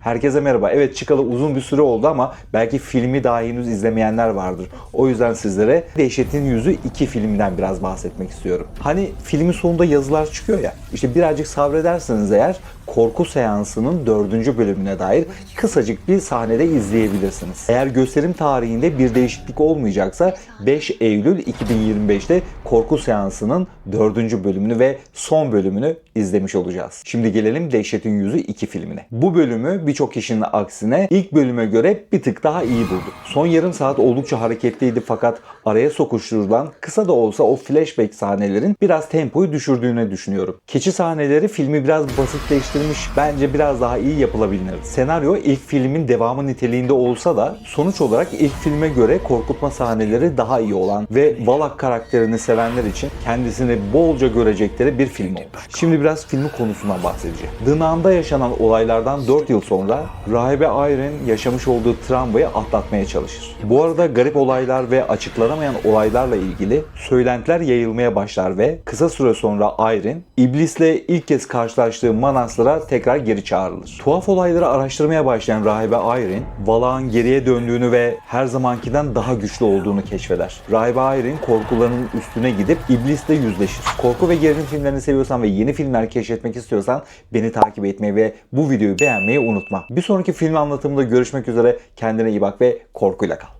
Herkese merhaba. Evet çıkalı uzun bir süre oldu ama belki filmi daha henüz izlemeyenler vardır. O yüzden sizlere Dehşetin Yüzü 2 filminden biraz bahsetmek istiyorum. Hani filmin sonunda yazılar çıkıyor ya. İşte birazcık sabrederseniz eğer korku seansının dördüncü bölümüne dair kısacık bir sahnede izleyebilirsiniz. Eğer gösterim tarihinde bir değişiklik olmayacaksa 5 Eylül 2025'te korku seansının dördüncü bölümünü ve son bölümünü izlemiş olacağız. Şimdi gelelim Dehşetin Yüzü 2 filmine. Bu bölümü birçok kişinin aksine ilk bölüme göre bir tık daha iyi buldum. Son yarım saat oldukça hareketliydi fakat araya sokuşturulan kısa da olsa o flashback sahnelerin biraz tempoyu düşürdüğünü düşünüyorum. Keçi sahneleri filmi biraz basitleştirmiş, bence biraz daha iyi yapılabilir. Senaryo ilk filmin devamı niteliğinde olsa da sonuç olarak ilk filme göre korkutma sahneleri daha iyi olan ve Valak karakterini sevenler için kendisini bolca görecekleri bir film oldu. Şimdi biraz filmin konusundan bahsedeceğim. Dınağında yaşanan olaylardan 4 yıl sonra rahibe Irene yaşamış olduğu travmayı atlatmaya çalışır. Bu arada garip olaylar ve açıklanamayan olaylarla ilgili söylentiler yayılmaya başlar ve kısa süre sonra Irene iblisle ilk kez karşılaştığı manastıra tekrar geri çağrılır. Tuhaf olayları araştırmaya başlayan rahibe Irene, Valak'ın geriye döndüğünü ve her zamankinden daha güçlü olduğunu keşfeder. Rahibe Irene korkularının üstüne gidip iblisle yüzleşir. Korku ve gerilim filmlerini seviyorsan ve yeni filmler keşfetmek istiyorsan beni takip etmeyi ve bu videoyu beğenmeyi unutma. Bir sonraki film anlatımında görüşmek üzere. Kendine iyi bak ve korkuyla kal.